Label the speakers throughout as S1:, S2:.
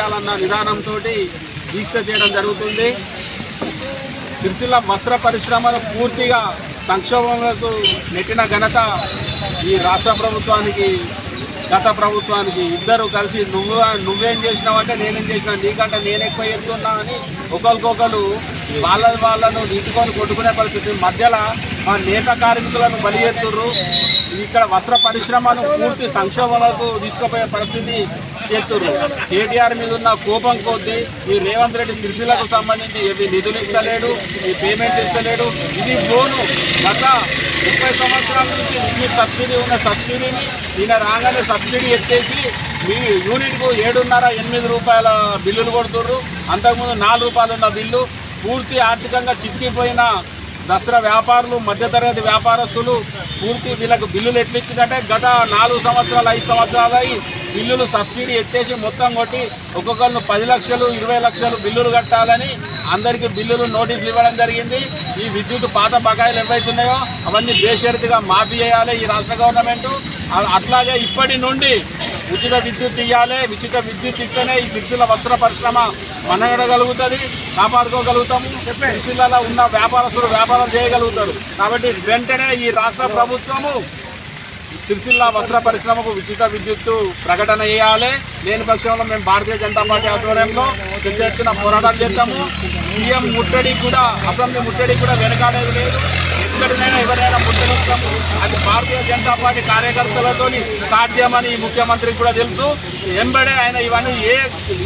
S1: చేయాలన్న నిదానంతో దీక్ష చేయడం జరుగుతుంది. సిరిసిల్ల వస్త్ర పరిశ్రమను పూర్తిగా సంక్షోభంలో నెట్టిన ఘనత ఈ రాష్ట్ర ప్రభుత్వానికి గత ప్రభుత్వానికి. ఇద్దరు కలిసి నువ్వు నువ్వేం చేసినావంటే నేనేం చేసినా నీకంటే నేను ఎక్కువ చెప్తున్నా అని ఒకరికొకరు వాళ్ళ వాళ్ళను ఇటుకొని కొట్టుకునే పరిస్థితి. మధ్యలో మా నేత కార్మికులను బలి చేస్తుర్రు ఇక్కడ వస్త్ర పరిశ్రమను పూర్తి సంక్షోభాలకు తీసుకుపోయే పరిస్థితి చేస్తుర్రు. కేటీఆర్ మీద ఉన్న కోపం కొద్దీ ఈ రేవంత్ రెడ్డి సిరిసిల్లకు సంబంధించి ఏవి నిధులు ఇస్తలేడు ఈ పేమెంట్ ఇస్తలేడు. ఇది లోను గత ముప్పై సంవత్సరాల నుంచి మీ సబ్సిడీ ఉన్న సబ్సిడీని ఈయన రాగానే సబ్సిడీ ఎత్తేసి మీ యూనిట్కు ఏడున్నర ఎనిమిది రూపాయల బిల్లులు కొడుతుర్రు. అంతకుముందు నాలుగు రూపాయలు ఉన్న బిల్లు పూర్తి ఆర్థికంగా చిక్కిపోయిన దసరా వ్యాపారులు మధ్యతరగతి వ్యాపారస్తులు పూర్తి వీళ్ళకు బిల్లులు ఎట్లు ఇచ్చిందంటే గత నాలుగు సంవత్సరాలు ఐదు సంవత్సరాలు అయి బిల్లులు సబ్సిడీ ఎత్తేసి మొత్తం కొట్టి ఒక్కొక్కరు పది లక్షలు ఇరవై లక్షలు బిల్లులు కట్టాలని అందరికీ బిల్లులు నోటీసులు ఇవ్వడం జరిగింది. ఈ విద్యుత్ పాత బకాయిలు ఏవైతున్నాయో అవన్నీ బేషరతుగా మాఫీ చేయాలి ఈ రాష్ట్ర గవర్నమెంట్. అట్లాగే ఇప్పటి నుండి ఉచిత విద్యుత్ ఇవ్వాలి ఉచిత విద్యుత్ ఇస్తేనే ఈ సిరిసిల్ల వస్త్ర పరిశ్రమ మనగడగలుగుతుంది కాపాడుకోగలుగుతాము సిరిసిల్లలో ఉన్న వ్యాపారస్తులు వ్యాపారం చేయగలుగుతారు. కాబట్టి వెంటనే ఈ రాష్ట్ర ప్రభుత్వము సిరిసిల్ల వస్త్ర పరిశ్రమకు ఉచిత విద్యుత్తు ప్రకటన చేయాలి. లేని పక్షంలో మేము భారతీయ జనతా పార్టీ ఆధ్వర్యంలో పెద్ద ఎత్తున పోరాటం చేస్తాము. సీఎం ముట్టడి కూడా అసెంబ్లీ ముట్టడి కూడా వెనకాడేది లేదు. ఎక్కడినైనా ఎవరైనా ముట్టడిస్తాము అది భారతీయ జనతా పార్టీ కార్యకర్తలతో సాధ్యమని ఈ ముఖ్యమంత్రికి కూడా తెలుసు. ఎంబడే ఆయన ఇవన్నీ ఏ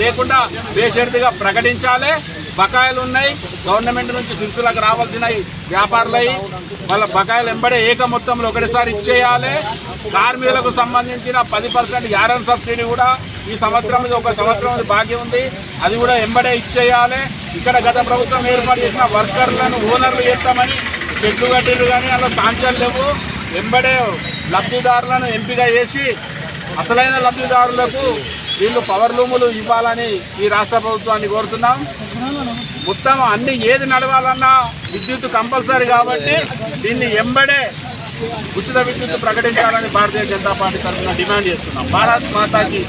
S1: లేకుండా బేషరతుగా ప్రకటించాలి. బకాయిలు ఉన్నాయి. గవర్నమెంట్ నుంచి సిరిసిలకు రావాల్సిన వ్యాపారులై వాళ్ళ బకాయిలు ఎంబడే ఏక మొత్తంలో ఒకటిసారి ఇచ్చేయాలి. కార్మికులకు సంబంధించిన పది పర్సెంట్ గ్యారెంట్ సబ్సిడీ కూడా ఈ సంవత్సరం ఇది ఒక సంవత్సరం బాకీ ఉంది. అది కూడా ఎంబడే ఇచ్చేయాలి. ఇక్కడ గత ప్రభుత్వం ఏర్పాటు చేసిన వర్కర్లను ఓనర్లు చేస్తామని చెట్లు గడ్డీలు కానీ అలా సాంక్యాలు లేవు. ఎంబడే లబ్ధిదారులను ఎంపిక చేసి అసలైన లబ్ధిదారులకు వీళ్ళు పవర్ లూములు ఇవ్వాలని ఈ రాష్ట్ర ప్రభుత్వాన్ని కోరుతున్నాం. మొత్తం అన్ని ఏది నడవాలన్నా విద్యుత్ కంపల్సరీ కాబట్టి దీన్ని ఎంబడే ఉచిత విద్యుత్ ప్రకటించాలని భారతీయ జనతా పార్టీ తరఫున డిమాండ్ చేస్తున్నాం. భారత్ మాతాకి